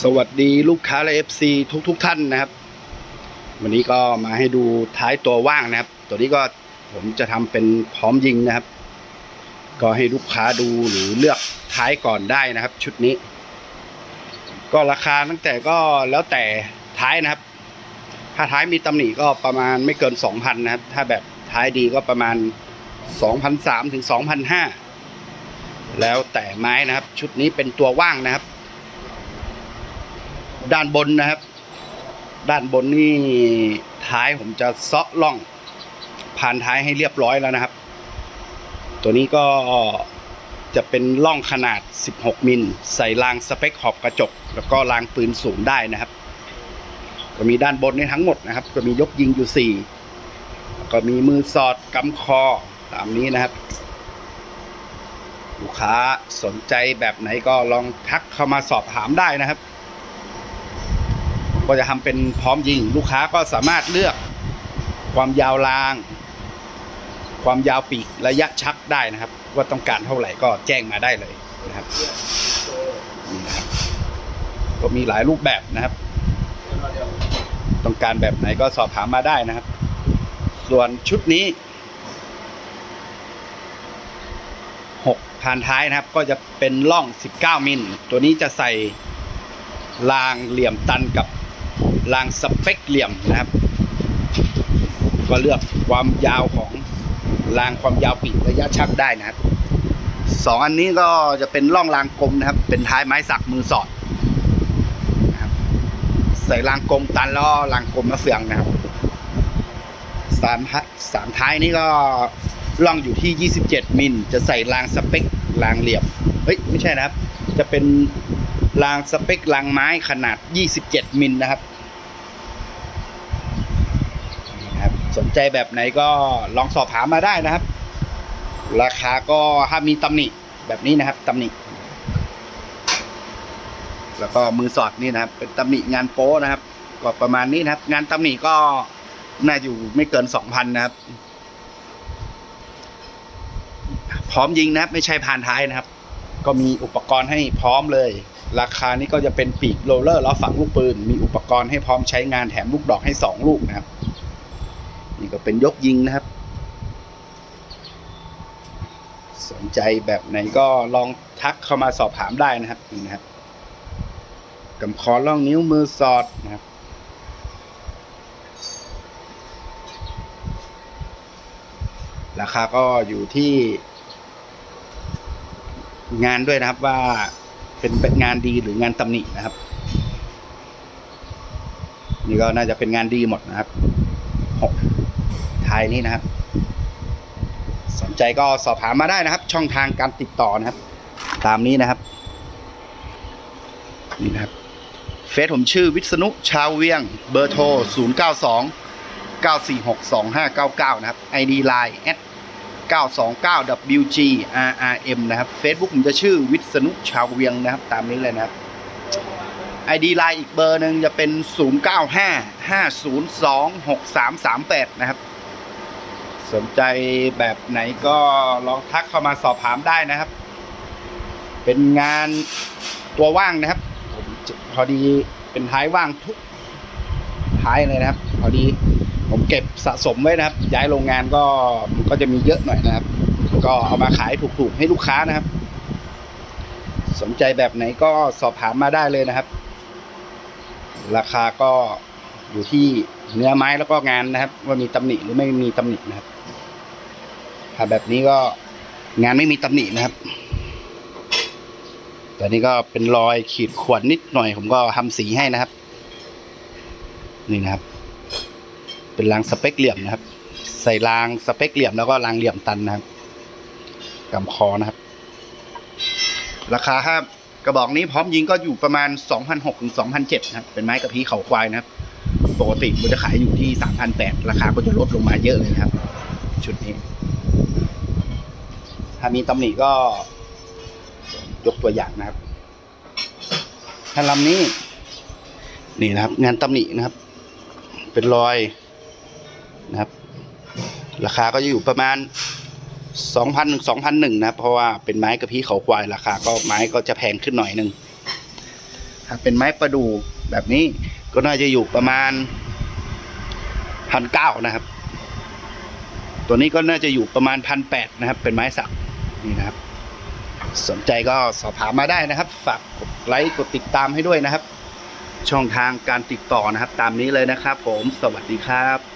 สวัสดีลูกค้าและ FC ทุกทุกๆท่านนะครับ วันนี้ก็มาให้ดูท้ายตัวว่างนะครับ ตัวนี้ก็ผมจะทำเป็นพร้อมยิงนะครับ ก็ให้ลูกค้าดูหรือเลือกท้ายก่อนได้นะครับ ชุดนี้ ก็ราคาตั้งแต่ก็แล้วแต่ท้ายนะครับ ถ้าท้ายมีตำหนิก็ประมาณไม่เกิน 2,000 นะครับ ถ้าแบบท้ายดีก็ประมาณ 2,003ถึง2,005แล้วแต่ไม้นะครับ ชุดนี้เป็นตัวว่างนะครับ ด้านบนนะครับ ด้านบนนี่ท้ายผมจะเซาะล่อง ผ่านท้ายให้เรียบร้อยแล้วนะครับ ตัวนี้ก็จะเป็นล่องขนาด 16 มิล ใส่รางสเปคขอบกระจก แล้วก็รางปืนสูงได้นะครับ ก็มีด้านบนในทั้งหมดนะครับ ก็มียกยิงอยู่ 4 ก็มีมือสอดกำคอตามนี้นะครับ ลูกค้าสนใจแบบไหนก็ลองทักเข้ามาสอบถามได้นะครับ ก็จะทำเป็นพร้อมยิง ลูกค้าก็สามารถเลือกความยาวราง ความยาวปีกระยะชักได้นะครับ ว่าต้องการเท่าไหร่ก็แจ้งมาได้เลยนะครับนี่นะครับก็มีหลายรูปแบบนะครับ ต้องการแบบไหนก็สอบถามมาได้นะครับ ส่วนชุดนี้หกผ่านท้ายนะครับ ก็จะเป็นล่อง 19 มิล ตัวนี้จะใส่รางเหลี่ยมตันกับ รางสเปคเหลี่ยมนะครับ ก็เลือกความยาวของรางความยาวปีกระยะชักได้นะครับสองอันนี้ก็จะเป็นล่องรางกลมนะครับ เป็นท้ายไม้สักมือสอดนะครับใส่รางกลมตันแล้วก็รางกลมมะเฟืองนะครับสามท้ายสามท้ายนี้ก็ล่องอยู่ที่ 27 มิลจะใส่รางสเปครางเหลี่ยมเฮ้ยไม่ใช่นะครับ จะเป็นรางสเปครางไม้ขนาด 27 มิลนะครับนี่นะครับ สนใจแบบไหนก็ลองสอบถามมาได้นะครับ ราคาก็ถ้ามีตำหนิแบบนี้นะครับตำหนิแล้วก็มือสอดนี่นะครับ เป็นตำหนิงานโป้นะครับก็ประมาณนี้นะครับ งานตำหนิก็น่าอยู่ไม่เกินสองพันนะครับ พร้อมยิงนะครับ ไม่ใช่ผ่านท้ายนะครับ ก็มีอุปกรณ์ให้พร้อมเลย ราคานี้ก็จะเป็นปีกโรลเลอร์แล้วฝังลูกปืน มีอุปกรณ์ให้พร้อมใช้งานแถมลูกดอกให้สองลูกนะครับ ก็เป็นยกยิงนะครับ สนใจแบบไหนก็ลองทักเข้ามาสอบถามได้นะครับนี่นะครับกำคอล่องนิ้วมือสอดนะครับราคาก็อยู่ที่งานด้วยนะครับว่าเป็นเป็นงานดีหรืองานตำหนินะครับ นี่ก็น่าจะเป็นงานดีหมดนะครับหก ท้ายนี้นะครับ สนใจก็สอบถามมาได้นะครับ ช่องทางการติดต่อนะครับ ตามนี้นะครับ นี่นะครับเฟซผมชื่อวิษณุชาวเวียง เบอร์โทร 0 9 2 9 4 6 2 5 9 9 นะครับ ID Line แอด929 WG RRM นะครับ Facebook ผมจะชื่อวิษณุชาวเวียงนะครับ ตามนี้เลยนะครับ ID Line อีกเบอร์หนึ่งจะเป็น 095 502 6338 นะครับ สนใจแบบไหนก็ลองทักเข้ามาสอบถามได้นะครับ เป็นงานตัวว่างนะครับผมพอดีเป็นท้ายว่างทุกท้ายเลยนะครับ พอดีผมเก็บสะสมไว้นะครับ ย้ายโรงงานก็ก็จะมีเยอะหน่อยนะครับ ก็เอามาขายถูกๆให้ลูกค้านะครับ สนใจแบบไหนก็สอบถามมาได้เลยนะครับ ราคาก็อยู่ที่เนื้อไม้แล้วก็งานนะครับ ว่ามีตำหนิหรือไม่มีตำหนินะครับ ถ้าแบบนี้ก็งานไม่มีตำหนินะครับ แต่นี่ก็เป็นรอยขีดข่วนนิดหน่อย ผมก็ทำสีให้นะครับ นี่นะครับ เป็นรางสเปคเหลี่ยมนะครับ ใส่รางสเปคเหลี่ยมแล้วก็รางเหลี่ยมตันนะครับกำคอนะครับ ราคาถ้ากระบอกนี้พร้อมยิงก็อยู่ประมาณ 2,600ถึง2,700นะครับ เป็นไม้กระพี้เขาควายนะครับ ปกติมันจะขายอยู่ที่ 3,800ราคาก็จะลดลงมาเยอะเลยนะครับ ชุดนี้ ถ้ามีตำหนิก็ ยกตัวอย่างนะครับถ้าลำนี้ นี่นะครับ งานตำหนินะครับ เป็นรอยนะครับ ราคาก็จะอยู่ประมาณสองพันสองพันหนึ่งนะครับเพราะว่าเป็นไม้กระพี้เขาควายราคาก็ไม้ก็จะแพงขึ้นหน่อยหนึ่งถ้าเป็นไม้ประดู่แบบนี้ก็น่าจะอยู่ประมาณพันเก้านะครับ ตัวนี้ก็น่าจะอยู่ประมาณพันแปดนะครับ เป็นไม้สัก นี่นะครับ สนใจก็สอบถามมาได้นะครับ ฝากกดไลค์กดติดตามให้ด้วยนะครับ ช่องทางการติดต่อนะครับ ตามนี้เลยนะครับ ผมสวัสดีครับ